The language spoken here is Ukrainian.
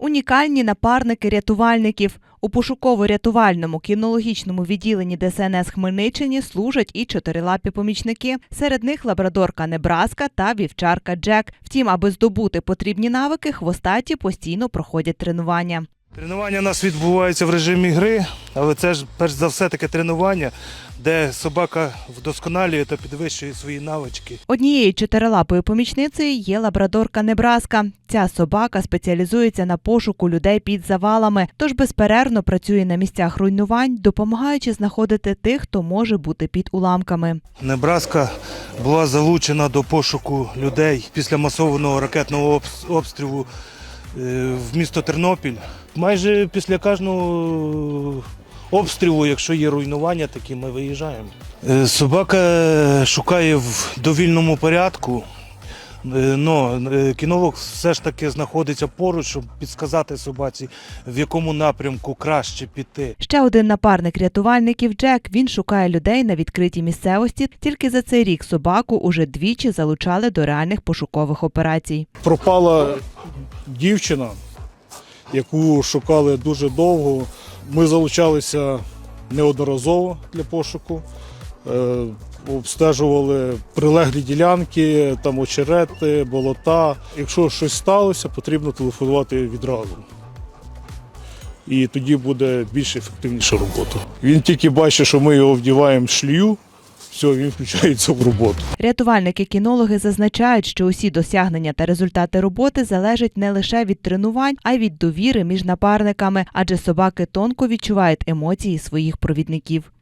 Унікальні напарники рятувальників. У пошуково-рятувальному кінологічному відділенні ДСНС Хмельниччині служать і чотирилапі помічники. Серед них лабрадорка Небраска та вівчарка Джек. Втім, аби здобути потрібні навики, хвостаті постійно проходять тренування. Тренування у нас відбувається в режимі гри, але це ж перш за все таке тренування, де собака вдосконалює та підвищує свої навички. Однією чотирилапою помічницею є лабрадорка Небраска. Ця собака спеціалізується на пошуку людей під завалами, тож безперервно працює на місцях руйнувань, допомагаючи знаходити тих, хто може бути під уламками. Небраска була залучена до пошуку людей після масованого ракетного обстрілу в місто Тернопіль. Майже після кожного обстрілу, якщо є руйнування, такі ми виїжджаємо. Е, Собака шукає в довільному порядку. Але кінолог все ж таки знаходиться поруч, щоб підсказати собаці, в якому напрямку краще піти. Ще один напарник рятувальників Джек. Він шукає людей на відкритій місцевості. Тільки за цей рік собаку уже двічі залучали до реальних пошукових операцій. пропала дівчина, яку шукали дуже довго. Ми залучалися неодноразово для пошуку, е, обстежували прилеглі ділянки, там очерети, болота. Якщо щось сталося, потрібно телефонувати відразу. І тоді буде більш ефективніша робота. Він тільки бачить, що ми його вдіваємо шлію, все, він включається в роботу. Рятувальники-кінологи зазначають, що усі досягнення та результати роботи залежать не лише від тренувань, а й від довіри між напарниками, адже собаки тонко відчувають емоції своїх провідників.